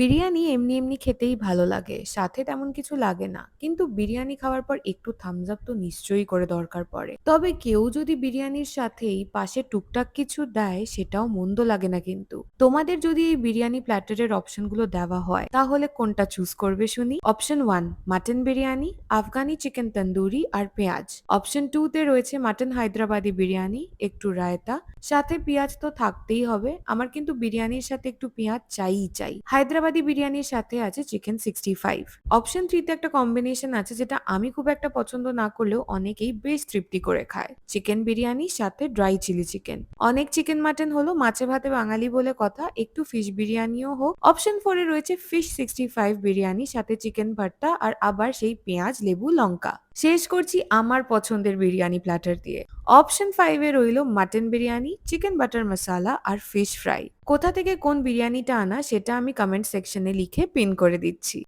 বিরিয়ানি এমনি, এমনি খেতেই ভালো লাগে। সাথে তেমন কিছু লাগে না। কিন্তু বিরিয়ানি খাওয়ার পর একটু থামস আপ তো নিশ্চয়ই করে দরকার পড়ে। তবে কেউ যদি বিরিয়ানির সাথেই পাশে টুকটাক কিছু দেয় সেটাও মন্দ লাগে না কিন্তু। তোমাদের যদি এই বিরিয়ানি প্ল্যাটারের অপশনগুলো দেওয়া হয় তাহলে কোনটা চুজ করবে শুনি? Option one mutton biryani, Afghani chicken tandoori আর পেঁয়াজ। অপশন টু তে রয়েছে মাটন হায়দ্রাবাদি বিরিয়ানি, একটু রায়তা, সাথে পেঁয়াজ তো থাকতেই হবে। আমার কিন্তু বিরিয়ানির সাথে একটু পেঁয়াজ চাইই চাই। হায়দ্রাবাদি বিরিয়ানির সাথে আছে চিকেন 65। অপশন 3 তে একটা কম্বিনেশন আছে যেটা আমি খুব একটা পছন্দ না করলেও অনেকেই বেশ তৃপ্তি করে খায়। চিকেন বিরিয়ানির সাথে ড্রাই চিলি চিকেন। অনেক চিকেন মাটন হলো মাছে ভাতে বাঙালি বলে কথা, একটু ফিশ বিরিয়ানিও হোক। অপশন ফোরে রয়েছে ফিশ 65 বিরিয়ানি সাথে চিকেন ভর্তা আর আবার সেই পেঁয়াজ, লেবু, লঙ্কা। শেষ করছি আমার পছন্দের বিরিয়ানি প্ল্যাটার দিয়ে। অপশন 5 এ রইল mutton biryani, chicken butter masala আর ফিশ ফ্রাই। কোথা থেকে কোন বিরিয়ানিটা আনা সেটা আমি কমেন্ট সেকশনে লিখে পিন করে দিচ্ছি।